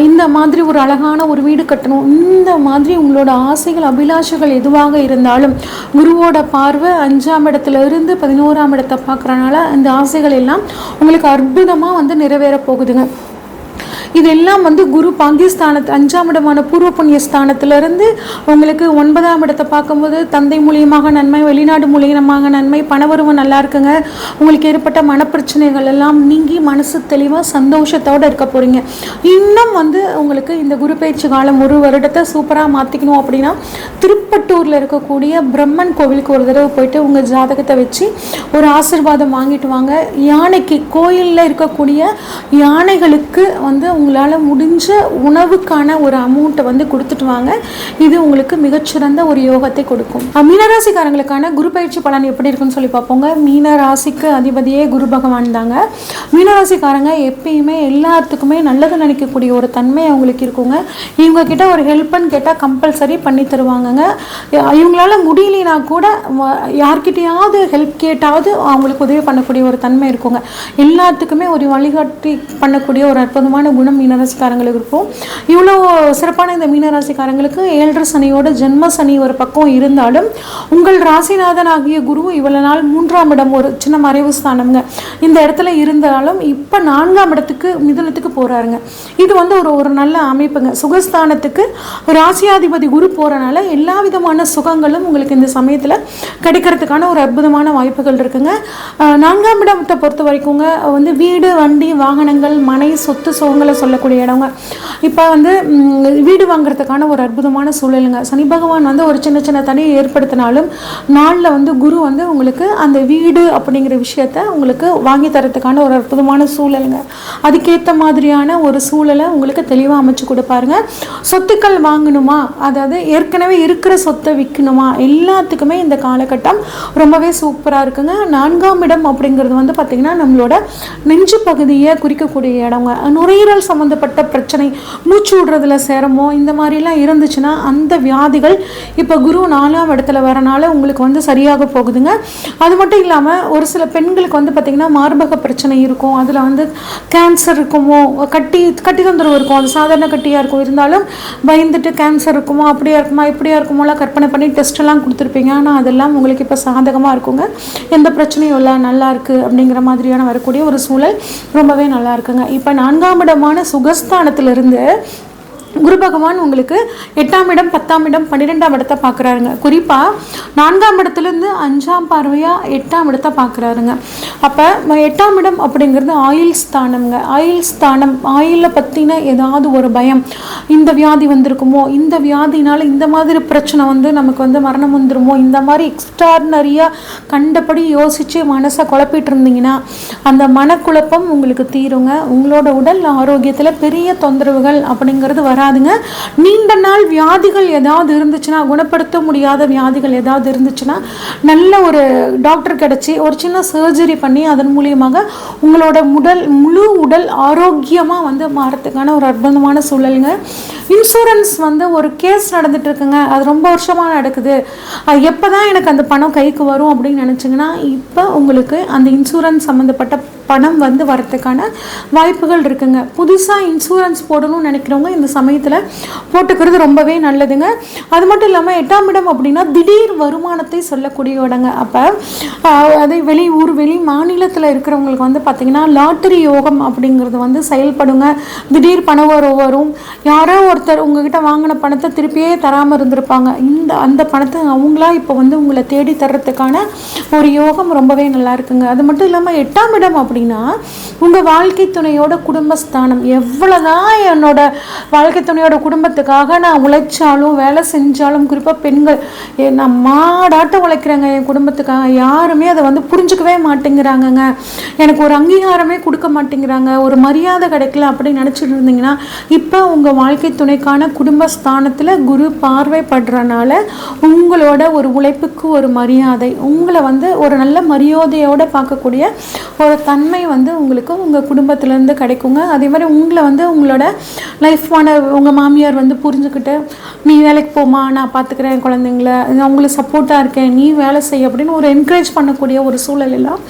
இந்த மாதிரி ஒரு அழகான ஒரு வீடு கட்டணும். இந்த மாதிரி உங்களோட ஆசைகள் அபிலாஷைகள் எதுவாக இருந்தாலும் குருவோட பார்வை அஞ்சாம் இடத்துல இருந்து பதினோராம் இடத்தை பார்க்குறனால அந்த ஆசைகள் எல்லாம் உங்களுக்கு அற்புதமாக வந்து நிறைவேற போகுதுங்க. இதெல்லாம் வந்து குரு பாகிஸ்தானத்து அஞ்சாம் இடமான பூர்வ புண்ணிய ஸ்தானத்திலிருந்து உங்களுக்கு ஒன்பதாம் இடத்தை பார்க்கும்போது தந்தை மூலியமாக நன்மை வெளிநாடு மூலியமாக நன்மை பணவரவு நல்லா இருக்குங்க. உங்களுக்கு ஏற்பட்ட மனப்பிரச்சனைகள் எல்லாம் நீங்கி மனசு தெளிவாக சந்தோஷத்தோடு இருக்க போகிறீங்க இன்னும் வந்து உங்களுக்கு இந்த குரு பயிற்சி காலம் ஒரு வருடத்தை சூப்பராக மாற்றிக்கணும் அப்படின்னா திருப்பட்டூரில் இருக்கக்கூடிய பிரம்மன் கோவிலுக்கு ஒரு தடவை போயிட்டு உங்கள் ஜாதகத்தை வச்சு ஒரு ஆசிர்வாதம் வாங்கிட்டு வாங்க. யானைக்கு கோயிலில் இருக்கக்கூடிய யானைகளுக்கு வந்து உங்களால் முடிஞ்ச உணவுக்கான ஒரு அமௌண்ட்டை வந்து கொடுத்துட்டு வாங்க. இது உங்களுக்கு மிகச்சிறந்த ஒரு யோகத்தை கொடுக்கும். மீனராசிக்காரங்களுக்கான குரு பயிற்சி பலன் எப்படி இருக்குன்னு சொல்லி பார்ப்போங்க. மீனராசிக்கு அதிபதியே குரு பகவான் தாங்க. மீனராசிக்காரங்க எப்பயுமே எல்லாத்துக்குமே நல்லது நினைக்கக்கூடிய ஒரு தன்மை அவங்களுக்கு இருக்குங்க. இவங்க கிட்ட ஒரு ஹெல்ப்னு கேட்டால் கம்பல்சரி பண்ணி தருவாங்கங்க. இவங்களால முடியலனா கூட யார்கிட்டையாவது ஹெல்ப் கேட்டாவது அவங்களுக்கு உதவி பண்ணக்கூடிய ஒரு தன்மை இருக்குங்க. எல்லாத்துக்குமே ஒரு வழிகாட்டி பண்ணக்கூடிய ஒரு அற்புதமான குணம் மீனராசிக்காரங்களுக்கு இருக்கும். இவ்வளோ சிறப்பான இந்த மீனராசிக்காரங்களுக்கு ஏழரை சனியோட ஜென்ம சனி ஒரு பக்கம் இருந்தாலும் உங்கள் ராசிநாதன் ஆகிய குரு இவ்வளவு நாள் மூன்றாம் இடம் ஒரு சின்ன மறைவு ஸ்தானம்ங்க. இந்த இடத்துல இருந்தாலும் இப்போ நான்காம் இடத்துக்கு மிதுனத்துக்கு போகிறாருங்க இது வந்து ஒரு ஒரு நல்ல அமைப்புங்க. சுகஸ்தானத்துக்கு ராசியாதிபதி குரு போகிறனால எல்லா விதமான சுகங்களும் உங்களுக்கு இந்த சமயத்தில் கிடைக்கிறதுக்கான ஒரு அற்புதமான வாய்ப்புகள் இருக்குங்க. நான்காம் இடத்தை பொறுத்த வரைக்குங்க வந்து வீடு வண்டி வாகனங்கள் மனை சொத்து சுகங்களை சொல்லக்கூடிய இடங்க. இப்போ வந்து வீடு வாங்குறதுக்கான ஒரு அற்புதமான சூழலுங்க. சனி பகவான் வந்து ஒரு சின்ன சின்ன தடையை ஏற்படுத்தினாலும் நாளில் வந்து குரு வந்து உங்களுக்கு அந்த வீடு அப்படிங்கிற விஷயத்த உங்களுக்கு வாங்கி தரத்துக்கான ஒரு அற்புதமான சூழலுங்க. அதுக்கேற்ற மாதிரியான ஒரு சூழலை உங்களுக்கு தெளிவாக அமைச்சு கொடுப்பாருங்க. சொத்துக்கள் வாங்கணுமா? அதாவது ஏற்கனவே இருக்கிற சொத்தை விற்கணுமா எல்லாத்துக்குமே இந்த காலகட்டம் ரொம்பவே சூப்பராக இருக்குங்க. நான்காம் இடம் அப்படிங்கிறது வந்து பார்த்திங்கன்னா நம்மளோட நெஞ்சு பகுதியை குறிக்கக்கூடிய இடங்க. நுரையீரல் சம்மந்தப்பட்ட பிரச்சனை மூச்சு விடுறதுல சேரமோ இந்த மாதிரிலாம் இருந்துச்சுன்னா அந்த வியாதிகள் இப்போ குரு நாலாம் இடத்துல வரனால உங்களுக்கு வந்து சரியாக போகுதுங்க. அது மட்டும் இல்லாமல் ஒரு சில பெண்களுக்கு வந்து பார்த்திங்கன்னா மார்பக பிரச்சனை இருக்கும். அதில் வந்து கேன்சர் இருக்குமோ கட்டி கட்டி தொந்தரவு இருக்கும். அது சாதாரண கட்டியாக இருக்கும். இருந்தாலும் பயந்துட்டு கேன்சர் இருக்குமோ அப்படியா இருக்குமா இப்படியா இருக்குமோலாம் கற்பனை பண்ணி டெஸ்ட்டெல்லாம் கொடுத்துருப்பீங்க. ஆனால் அதெல்லாம் உங்களுக்கு இப்போ சாதகமாக இருக்குங்க. எந்த பிரச்சனையும் இல்லை நல்லா இருக்குது அப்படிங்கிற மாதிரியான வரக்கூடிய ஒரு சூழல் ரொம்பவே நல்லா இருக்குங்க. இப்போ நான்காம் இடமான சுகஸ்தானத்திலிருந்து குரு பகவான் உங்களுக்கு எட்டாம் இடம் பத்தாம் இடம் பன்னிரெண்டாம் இடத்தை பார்க்குறாருங்க. குறிப்பாக நான்காம் இடத்துலேருந்து அஞ்சாம் பார்வையாக எட்டாம் இடத்தை பார்க்குறாருங்க. அப்போ எட்டாம் இடம் அப்படிங்கிறது ஆயில் ஸ்தானம்ங்க. ஆயில் ஸ்தானம் ஆயிலை பற்றின ஏதாவது ஒரு பயம் இந்த வியாதி வந்திருக்குமோ இந்த வியாதினால இந்த மாதிரி பிரச்சனை வந்து நமக்கு வந்து மரணம் வந்துருமோ இந்த மாதிரி எக்ஸ்ட்ராடினரியாக கண்டபடி யோசித்து மனசை குழப்பிட்டு இருந்தீங்கன்னா அந்த மனக்குழப்பம் உங்களுக்கு தீருங்க. உங்களோட உடல் ஆரோக்கியத்தில் பெரிய தொந்தரவுகள் அப்படிங்கிறது பண்ணாதுங்க நீண்ட நாள் வியாதிகள் ஏதாவது இருந்துச்சுன்னா குணப்படுத்த முடியாத வியாதிகள் ஏதாவது இருந்துச்சுன்னா நல்ல ஒரு டாக்டர் கிடச்சி ஒரு சின்ன சர்ஜரி பண்ணி அதன் மூலியமாக உங்களோட உடல் முழு உடல் ஆரோக்கியமாக வந்து மாறத்துக்கான ஒரு அற்புதமான சூழலுங்க. இன்சூரன்ஸ் வந்து ஒரு கேஸ் நடந்துட்டு இருக்குங்க. அது ரொம்ப வருஷமாக நடக்குது. எப்போ தான் எனக்கு அந்த பணம் கைக்கு வரும் அப்படின்னு நினச்சிங்கன்னா இப்போ உங்களுக்கு அந்த இன்சூரன்ஸ் சம்மந்தப்பட்ட பணம் வந்து வரத்துக்கான வாய்ப்புகள் இருக்குங்க. புதுசாக இன்சூரன்ஸ் போடணும்னு நினைக்கிறவங்க இந்த சமயத்தில் போட்டுக்கிறது ரொம்பவே நல்லதுங்க. அது மட்டும் இல்லாமல் எட்டாம் இடம் அப்படின்னா திடீர் வருமானத்தை சொல்லக்கூடிய இடங்க. அப்போ அதே வெளி ஊர் வெளி மாநிலத்தில் இருக்கிறவங்களுக்கு வந்து பார்த்திங்கன்னா லாட்டரி யோகம் அப்படிங்கிறது வந்து செயல்படுங்க. திடீர் பண வரும் வரும். யாரோ ஒருத்தர் உங்ககிட்ட வாங்கின பணத்தை திருப்பியே தராமல் இருந்திருப்பாங்க. இந்த அந்த பணத்தை அவங்களா இப்போ வந்து உங்களை தேடி தர்றதுக்கான ஒரு யோகம் ரொம்பவே நல்லா இருக்குங்க. அது மட்டும் இல்லாமல் எட்டாம் இடம் அப்படின்னா உங்கள் வாழ்க்கை துணையோட குடும்பஸ்தானம். எவ்வளோதான் என்னோட வாழ்க்கை துணையோட குடும்பத்துக்காக நான் உழைச்சாலும் வேலை செஞ்சாலும் குறிப்பாக பெண்கள் நான் மாடாட்டம் உழைக்கிறேங்க என் குடும்பத்துக்காக. யாருமே அதை வந்து புரிஞ்சுக்கவே மாட்டேங்கிறாங்கங்க. எனக்கு ஒரு அங்கீகாரமே கொடுக்க மாட்டேங்கிறாங்க. ஒரு மரியாதை கிடைக்கல அப்படின்னு நினச்சிட்டு இருந்தீங்கன்னா இப்போ உங்கள் வாழ்க்கை துணைக்கான குடும்பஸ்தானத்தில் குரு பார்வைப்படுறனால உங்களோட ஒரு உழைப்புக்கு ஒரு மரியாதை உங்களை வந்து ஒரு நல்ல மரியாதையோடு பார்க்கக்கூடிய ஒரு தன் நன்மை வந்து உங்களுக்கு உங்கள் குடும்பத்திலேருந்து கிடைக்குங்க. அதே மாதிரி உங்களை வந்து உங்களோட லைஃப் உங்கள் மாமியார் வந்து புரிஞ்சுக்கிட்டு நீ வேலைக்கு போமா நான் பார்த்துக்கிறேன் குழந்தைங்கள. நான் உங்களுக்கு சப்போர்ட்டாக இருக்கேன். நீ வேலை செய் அப்படின்னு ஒரு என்கரேஜ் பண்ணக்கூடிய ஒரு சூழல் எல்லாம்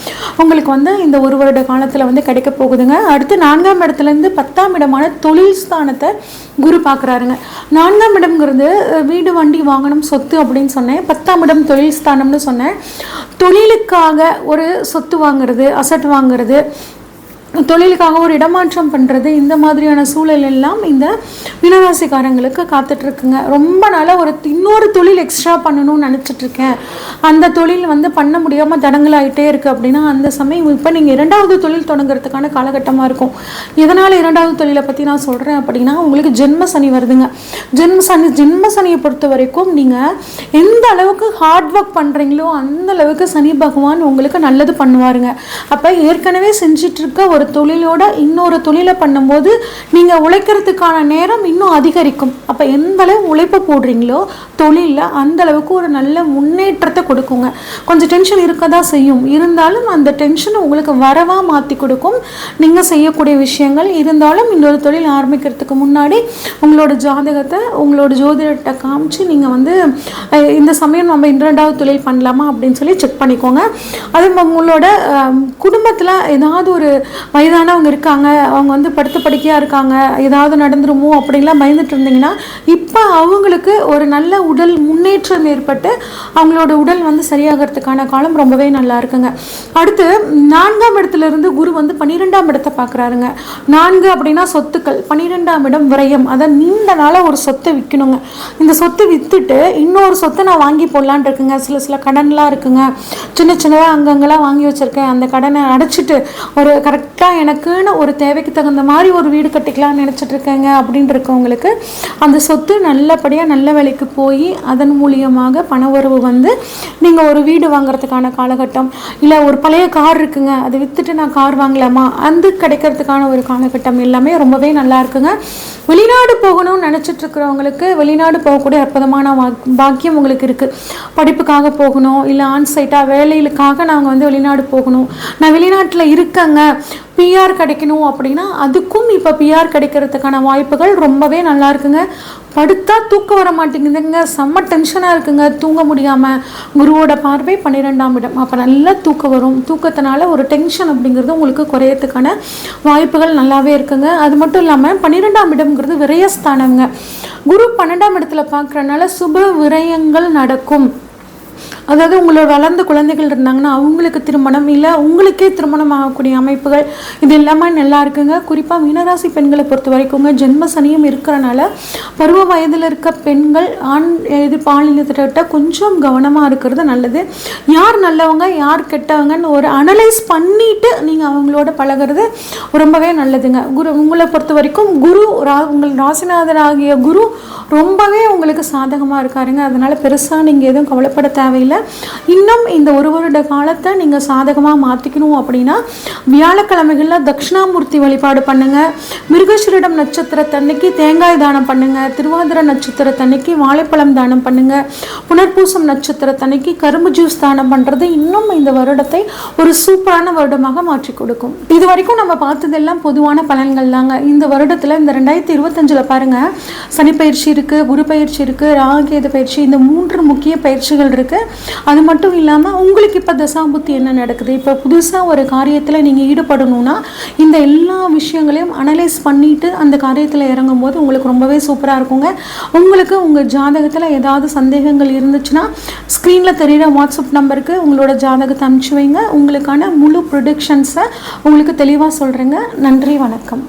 உங்களுக்கு வந்து இந்த ஒரு வருட காலத்தில் வந்து கிடைக்க போகுதுங்க. அடுத்து நான்காம் இடத்துலேருந்து பத்தாம் இடமான தொழில் ஸ்தானத்தை குரு பார்க்குறாருங்க நான்காம் இடம்ங்கிறது வீடு வண்டி வாங்கணும் சொத்து அப்படின்னு சொன்னேன். பத்தாம் இடம் தொழில் ஸ்தானம்னு சொன்னேன். தொழிலுக்காக ஒரு சொத்து வாங்குறது அசட் வாங்குறது അത് தொழிலுக்காக ஒரு இடமாற்றம் பண்ணுறது இந்த மாதிரியான சூழல் எல்லாம் இந்த மீனராசிக்காரங்களுக்கு காத்துட்ருக்குங்க. ரொம்ப நாளாக ஒரு இன்னொரு தொழில் எக்ஸ்ட்ரா பண்ணணும்னு நினச்சிட்ருக்கேன். அந்த தொழில் வந்து பண்ண முடியாமல் தடங்கலாகிட்டே இருக்குது அப்படின்னா அந்த சமயம் இப்போ நீங்கள் இரண்டாவது தொழில் தொடங்குறதுக்கான காலகட்டமாக இருக்கும். எதனால் இரண்டாவது தொழிலை பற்றி நான் சொல்கிறேன் அப்படின்னா உங்களுக்கு ஜென்ம சனி வருதுங்க. ஜென்ம சனி ஜென்ம சனியை பொறுத்த வரைக்கும் நீங்கள் எந்த அளவுக்கு ஹார்ட் ஒர்க் பண்ணுறீங்களோ அந்த அளவுக்கு சனி பகவான் உங்களுக்கு நல்லது பண்ணுவாருங்க. அப்போ ஏற்கனவே செஞ்சிட்ருக்க ஒரு தொழிலோட இன்னொரு தொழிலை பண்ணும்போது நீங்கள் உழைக்கிறதுக்கான நேரம் இன்னும் அதிகரிக்கும். அப்போ எந்த அளவு உழைப்பு போடுறீங்களோ தொழிலில் அந்த அளவுக்கு ஒரு நல்ல முன்னேற்றத்தை கொடுக்குங்க. கொஞ்சம் டென்ஷன் இருக்க தான் செய்யும். இருந்தாலும் அந்த டென்ஷனை உங்களுக்கு வரவாக மாற்றி கொடுக்கும். நீங்கள் செய்யக்கூடிய விஷயங்கள் இருந்தாலும் இன்னொரு தொழில் ஆரம்பிக்கிறதுக்கு முன்னாடி உங்களோட ஜாதகத்தை உங்களோட ஜோதிடத்தை காமிச்சு நீங்கள் வந்து இந்த சமயம் நம்ம இரண்டாவது தொழில் பண்ணலாமா? அப்படின்னு சொல்லி செக் பண்ணிக்கோங்க. அது உங்களோட குடும்பத்தில் ஏதாவது ஒரு வயதானவங்க இருக்காங்க அவங்க வந்து படுத்த படுக்கையாக இருக்காங்க ஏதாவது நடந்துருமோ அப்படின்லாம் பயந்துட்டு இருந்தீங்கன்னா இப்போ அவங்களுக்கு ஒரு நல்ல உடல் முன்னேற்றம் ஏற்பட்டு அவங்களோட உடல் வந்து சரியாகிறதுக்கான காலம் ரொம்பவே நல்லா இருக்குங்க. அடுத்து நான்காம் இடத்துல இருந்து குரு வந்து பன்னிரெண்டாம் இடத்தை பார்க்குறாருங்க நான்கு அப்படின்னா சொத்துக்கள் பன்னிரெண்டாம் இடம் விரயம். அதை நீண்ட நாளாக ஒரு சொத்தை விற்கணுங்க இந்த சொத்தை விற்றுட்டு இன்னொரு சொத்தை நான் வாங்கி போடலான் இருக்குங்க. சில சில கடன்லாம் இருக்குங்க. சின்ன சின்னதாக அங்கங்கெல்லாம் வாங்கி வச்சுருக்கேன். அந்த கடனை அடைச்சிட்டு ஒரு கரெக்ட் அக்கா எனக்குன்னு ஒரு தேவைக்கு தகுந்த மாதிரி ஒரு வீடு கட்டிக்கலாம்னு நினச்சிட்டு இருக்கேங்க அப்படின்னு இருக்கவங்களுக்கு அந்த சொத்து நல்லபடியாக நல்ல வேலைக்கு போய் அதன் மூலியமாக பண உறவு வந்து நீங்கள் ஒரு வீடு வாங்குறதுக்கான காலகட்டம் இல்லை ஒரு பழைய கார் இருக்குங்க அதை விற்றுட்டு நான் கார் வாங்கலாமா அந்த கிடைக்கிறதுக்கான ஒரு காலகட்டம் எல்லாமே ரொம்பவே நல்லா இருக்குங்க. வெளிநாடு போகணும்னு நினச்சிட்டு இருக்கிறவங்களுக்கு வெளிநாடு போகக்கூடிய அற்புதமான பாக்கியம் உங்களுக்கு இருக்குது படிப்புக்காக போகணும் இல்லை ஆன்சைட்டாக வேலைகளுக்காக நாங்கள் வந்து வெளிநாடு போகணும். நான் வெளிநாட்டில் இருக்கேங்க. பிஆர் கிடைக்கணும் அப்படின்னா அதுக்கும் இப்போ பிஆர் கிடைக்கிறதுக்கான வாய்ப்புகள் ரொம்பவே நல்லா இருக்குங்க. படுத்தா தூக்கம் வர மாட்டேங்குதுங்க. செம்ம டென்ஷனாக இருக்குங்க. தூங்க முடியாமல் குருவோட பார்வை பன்னிரெண்டாம் இடம். அப்போ நல்லா தூக்கம் வரும். தூக்கத்தினால ஒரு டென்ஷன் அப்படிங்கிறது உங்களுக்கு குறையறதுக்கான வாய்ப்புகள் நல்லாவே இருக்குங்க. அது மட்டும் இல்லாமல் பன்னிரெண்டாம் இடம்ங்கிறது விரயஸ்தானங்க. குரு பன்னெண்டாம் இடத்துல பார்க்குறனால சுப விரயங்கள் நடக்கும். அதாவது உங்களோட வளர்ந்த குழந்தைகள் இருந்தாங்கன்னா அவங்களுக்கு திருமணம் இல்லை உங்களுக்கே திருமணம் ஆகக்கூடிய அமைப்புகள் இது எல்லாமே நல்லா இருக்குங்க. குறிப்பாக மீனராசி பெண்களை பொறுத்த வரைக்குங்க ஜென்ம சனியும் இருக்கிறனால பருவ வயதில் இருக்க பெண்கள் ஆண் இது பாலினத்திட்ட கொஞ்சம் கவனமாக இருக்கிறது நல்லது. யார் நல்லவங்க யார் கெட்டவங்கன்னு ஒரு அனலைஸ் பண்ணிட்டு நீங்கள் அவங்களோட பழகிறது ரொம்பவே நல்லதுங்க. குரு உங்களை பொறுத்த வரைக்கும் குரு ரா உங்கள் ராசிநாதர் ஆகிய குரு ரொம்பவே உங்களுக்கு சாதகமாக இருக்காருங்க. அதனால் பெருசாக நீங்கள் எதுவும் கவலைப்பட தேவையில்லை. இன்னும் இந்த ஒரு வருட காலத்தை நீங்கள் சாதகமாக மாற்றிக்கணும் அப்படின்னா வியாழக்கிழமைகளில் தட்சிணாமூர்த்தி வழிபாடு பண்ணுங்கள் மிருகஸ்வரிடம் நட்சத்திரத்தன்னைக்கு தேங்காய் தானம் பண்ணுங்கள் திருவாதிர நட்சத்திரத்தன்னைக்கு வாழைப்பழம் தானம் பண்ணுங்கள் புனர்பூசம் நட்சத்திரத்தன்னைக்கு கரும்பு ஜூஸ் தானம் பண்ணுறது இன்னும் இந்த வருடத்தை ஒரு சூப்பரான வருடமாக மாற்றி கொடுக்கும். இது வரைக்கும் நம்ம பார்த்ததெல்லாம் பொதுவான பலன்கள் தாங்க. இந்த வருடத்தில் இந்த ரெண்டாயிரத்தி இருபத்தஞ்சில் பாருங்கள் சனி பயிற்சி இருக்குது குரு பயிற்சி இருக்குது ராகேது பயிற்சி இந்த மூன்று முக்கிய பயிற்சிகள் இருக்குது அது மட்டும் இல்லாமல் உங்களுக்கு இப்போ தசாபுத்தி என்ன நடக்குது? இப்போ புதுசாக ஒரு காரியத்தில் நீங்கள் ஈடுபடணும்னா இந்த எல்லா விஷயங்களையும் அனலைஸ் பண்ணிவிட்டு அந்த காரியத்தில் இறங்கும் போது உங்களுக்கு ரொம்பவே சூப்பராக இருக்குங்க. உங்களுக்கு உங்கள் ஜாதகத்தில் ஏதாவது சந்தேகங்கள் இருந்துச்சுன்னா ஸ்க்ரீனில் தெரிகிற வாட்ஸ்அப் நம்பருக்கு உங்களோட ஜாதகத்தை அனுப்பிச்சு வைங்க. உங்களுக்கான முழு ப்ரொடிக்ஷன்ஸை உங்களுக்கு தெளிவாக சொல்கிறேங்க நன்றி வணக்கம்.